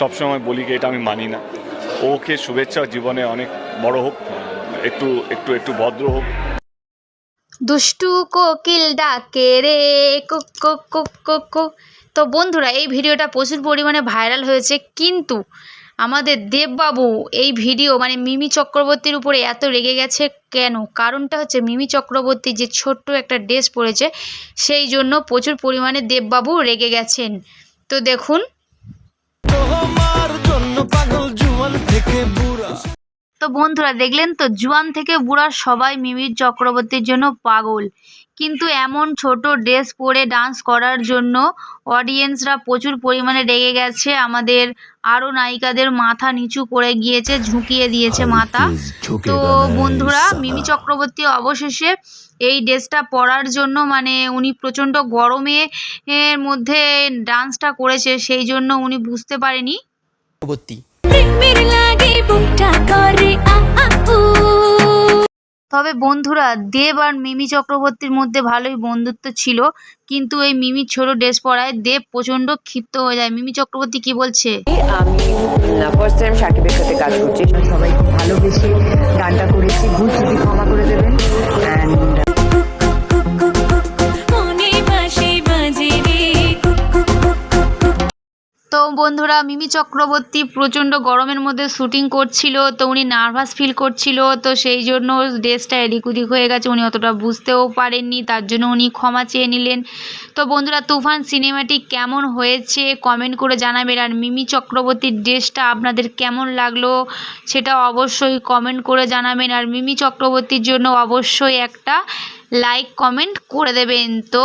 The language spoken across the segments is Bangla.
সবসময় বলি কি এটা আমি মানি না। ওকে শুভেচ্ছা, জীবনে অনেক বড় হোক, একটু একটু একটু ভদ্র হোক। দুষ্টু কোকিল ডাকে রে কুক। তো বন্ধুরা, এই ভিডিওটা প্রচুর পরিমাণে ভাইরাল হয়েছে, কিন্তু আমাদের দেববাবু এই ভিডিও মানে মিমি চক্রবর্তীর উপরে এত রেগে গেছে কেন? কারণটা হচ্ছে মিমি চক্রবর্তী যে ছোট্ট একটা ড্রেস পরেছে, সেই জন্য প্রচুর পরিমাণে দেববাবু রেগে গেছেন। তো দেখুন তো বন্ধুরা দেখলেন তো জুয়ান থেকে বুড়া সবাই মিমির চক্রবর্তীর জন্য পাগল। কিন্তু এমন ছোট ড্রেস পরে ডান্স করার জন্য অডিয়েন্সরা প্রচুর পরিমাণে রেগে গেছে। আমাদের আরও নায়িকাদের মাথা নিচু করে গিয়েছে ঝুঁকিয়ে দিয়েছে মাথা। তো বন্ধুরা মিমি চক্রবর্তী অবশেষে এই ড্রেসটা পরার জন্য মানে উনি প্রচণ্ড গরমে এর মধ্যে ডান্সটা করেছে সেই জন্য উনি বুঝতে পারেনি। তবে বন্ধুরা, দেব আর মিমি চক্রবর্তীর মধ্যে ভালোই বন্ধুত্ব ছিল, কিন্তু এই মিমি ছোট ড্রেস পরায় দেব প্রচণ্ড ক্ষিপ্ত হয়ে যায়। মিমি চক্রবর্তী কি বলছে? আমি ফার্স্ট টাইম সাথে কাজ করছি। সবাই ভালোবেসে গানটা করেছি। ভুল ক্ষমা করে দেবেন তো বন্ধুরা মিমি চক্রবর্তী প্রচণ্ড গরমের মধ্যে শুটিং করছিল, তো উনি নার্ভাস ফিল করছিল, তো সেই জন্য ড্রেসটা এদিক হয়ে গেছে, উনি অতটা বুঝতেও পারেননি, তার জন্য উনি ক্ষমা চেয়ে নিলেন। তো বন্ধুরা, তুফান সিনেমাটি কেমন হয়েছে কমেন্ট করে জানাবেন, আর মিমি চক্রবর্তীর ড্রেসটা আপনাদের কেমন লাগল সেটা অবশ্যই কমেন্ট করে জানাবেন, আর মিমি চক্রবর্তীর জন্য অবশ্যই একটা লাইক কমেন্ট করে দেবেন। তো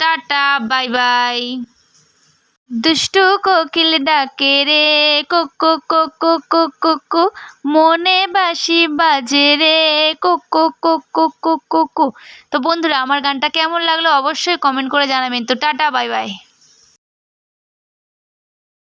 টাটা বাই বাই দুষ্টু কোকিল ডাকে রে কোকো কোকো কোকো কো মনে বাসি বাজে রে কোকো কোকো কোকো কো তো বন্ধুরা আমার গানটা কেমন লাগল অবশ্যই কমেন্ট করে জানাবেন তো টাটা বাই বাই